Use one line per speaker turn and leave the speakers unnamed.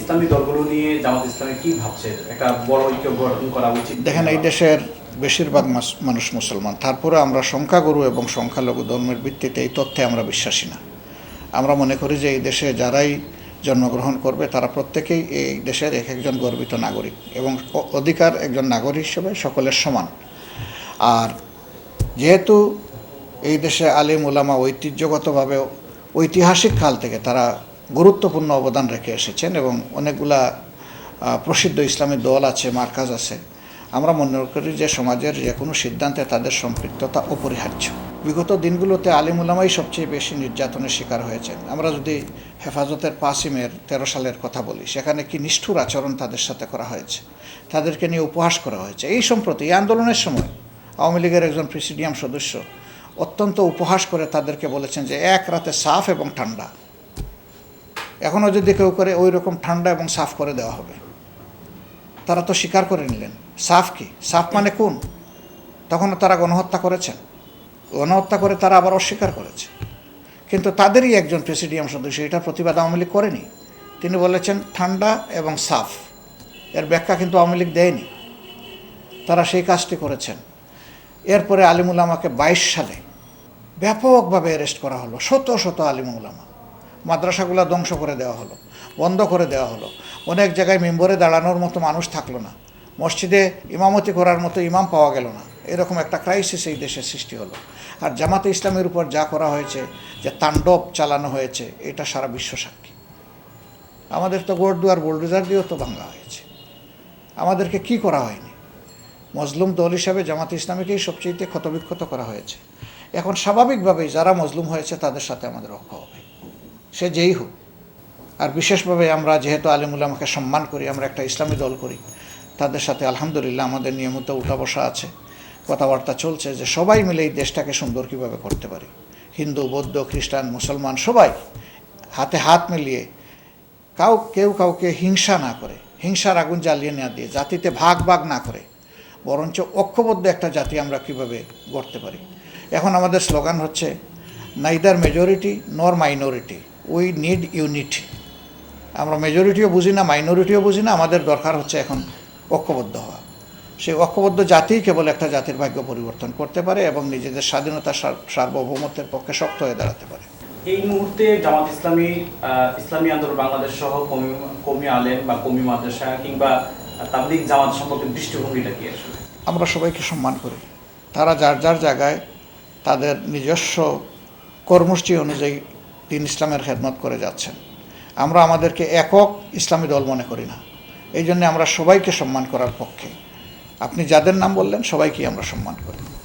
ইসলামী দলগুলো নিয়ে জামাত ইসলামী কি ভাবছে? একটা বড় ঐক্য গঠন করা উচিত
দেখেন, এই দেশের বেশিরভাগ মানুষ মুসলমান। তারপরে আমরা সংখ্যাগুরু এবং সংখ্যালঘু ধর্মের ভিত্তিতে এই তথ্যে আমরা বিশ্বাসী না। আমরা মনে করি যে এই দেশে যারাই জন্মগ্রহণ করবে, তারা প্রত্যেকেই এই দেশের এক একজন গর্বিত নাগরিক এবং অধিকার একজন নাগরিক হিসেবে সকলের সমান। আর যেহেতু এই দেশে আলিম ওলামা ঐতিহ্যগতভাবে ঐতিহাসিক কাল থেকে তারা গুরুত্বপূর্ণ অবদান রেখে এসেছেন এবং অনেকগুলা প্রসিদ্ধ ইসলামী দল আছে, মার্কাজ আছে। আমরা মনে করি যে সমাজের যে কোনো সিদ্ধান্তে তাদের সম্পৃক্ততা অপরিহার্য। বিগত দিনগুলোতে আলিম উলামাই সবচেয়ে বেশি নির্যাতনের শিকার হয়েছেন। আমরা যদি হেফাজতের পাসিমের তেরো সালের কথা বলি, সেখানে কি নিষ্ঠুর আচরণ তাদের সাথে করা হয়েছে? তাদেরকে নিয়ে উপহাস করা হয়েছে। এই সম্প্রতি, এই আন্দোলনের সময় আওয়ামী লীগের একজন প্রেসিডিয়াম সদস্য অত্যন্ত উপহাস করে তাদেরকে বলেছেন যে, এক রাতে সাফ এবং ঠান্ডা। এখনও যদি কেউ করে, ওই রকম ঠান্ডা এবং সাফ করে দেওয়া হবে। তারা তো স্বীকার করে নিলেন। সাফ কি? সাফ মানে কোন? তখনও তারা গণহত্যা করেছেন। গণহত্যা করে তারা আবার অস্বীকার করেছে। কিন্তু তাদেরই একজন প্রেসিডিয়াম সদস্য, এটা প্রতিবাদ আওয়ামী লীগ করেনি। তিনি বলেছেন, ঠান্ডা এবং সাফ। এর ব্যাখ্যা কিন্তু আওয়ামী লীগ দেয়নি। তারা সেই কাজটি করেছেন। এরপরে আলিমুল আমাকে বাইশ সালে ব্যাপকভাবে অ্যারেস্ট করা হলো। শত শত আলিমুল আমা মাদ্রাসাগুলো ধ্বংস করে দেওয়া হলো, বন্ধ করে দেওয়া হলো। অনেক জায়গায় মেম্বরে দাঁড়ানোর মতো মানুষ থাকল না। মসজিদে ইমামতি করার মতো ইমাম পাওয়া গেল না। এরকম একটা ক্রাইসিস এই দেশে সৃষ্টি হলো। আর জামাতে ইসলামের উপর যা করা হয়েছে, যে তাণ্ডব চালানো হয়েছে, এটা সারা বিশ্ব সাক্ষী। আমাদের তো গোড়দুয়ার বোল্ডোজার দিয়েও তো ভাঙ্গা হয়েছে। আমাদেরকে কি করা হয়নি? মজলুম দল হিসাবে জামাতে ইসলামীকেই সবচেয়ে ক্ষতবিক্ষত করা হয়েছে। এখন স্বাভাবিকভাবেই যারা মজলুম হয়েছে, তাদের সাথে আমাদের রক্ষ হবে। সে যেই হোক। আর বিশেষভাবে আমরা যেহেতু আলিমুল্লামাকে সম্মান করি, আমরা একটা ইসলামী দল করি, তাদের সাথে আলহামদুলিল্লাহ আমাদের নিয়মিত উঠা বসা আছে, কথাবার্তা চলছে যে সবাই মিলে এই দেশটাকে সুন্দর কীভাবে করতে পারি। হিন্দু, বৌদ্ধ, খ্রিস্টান, মুসলমান সবাই হাতে হাত মিলিয়ে কাউ, কেউ কাউকে হিংসা না করে, হিংসার আগুন জ্বালিয়ে না দিয়ে, জাতিতে ভাগ ভাগ না করে, বরঞ্চ ঐক্যবদ্ধ একটা জাতি আমরা কীভাবে গড়তে পারি। এখন আমাদের স্লোগান হচ্ছে, neither majority, nor minority. We need unit আমরা মেজরিটিও বুঝি না মাইনরিটিও বুঝি না আমাদের দরকার হচ্ছে এখন ঐক্যবদ্ধ হওয়া। সেই ঐক্যবদ্ধ জাতিই কেবল একটা জাতির ভাগ্য পরিবর্তন করতে পারে এবং নিজেদের স্বাধীনতা সার্বভৌমত্বের পক্ষে শক্ত হয়ে দাঁড়াতে পারে।
এই মুহূর্তে জামাত ইসলামী ইসলামী আন্দোলন বাংলাদেশ সহ কমি কমি আলেম বা কমি মাদ্রাসা কিংবা তাবলিগ জামাত সম্পর্কে দৃষ্টিভঙ্গিটা কি আসলে?
আমরা সবাইকে সম্মান করি। তারা যার যার জায়গায় তাদের নিজস্ব কর্মসূচি অনুযায়ী দিন ইসলামের খেদমত করে যাচ্ছেন। আমরা আমাদেরকে একক ইসলামী দল মনে করি না। এই জন্যে আমরা সবাইকে সম্মান করার পক্ষে। আপনি যাদের নাম বললেন, সবাইকেই আমরা সম্মান করি।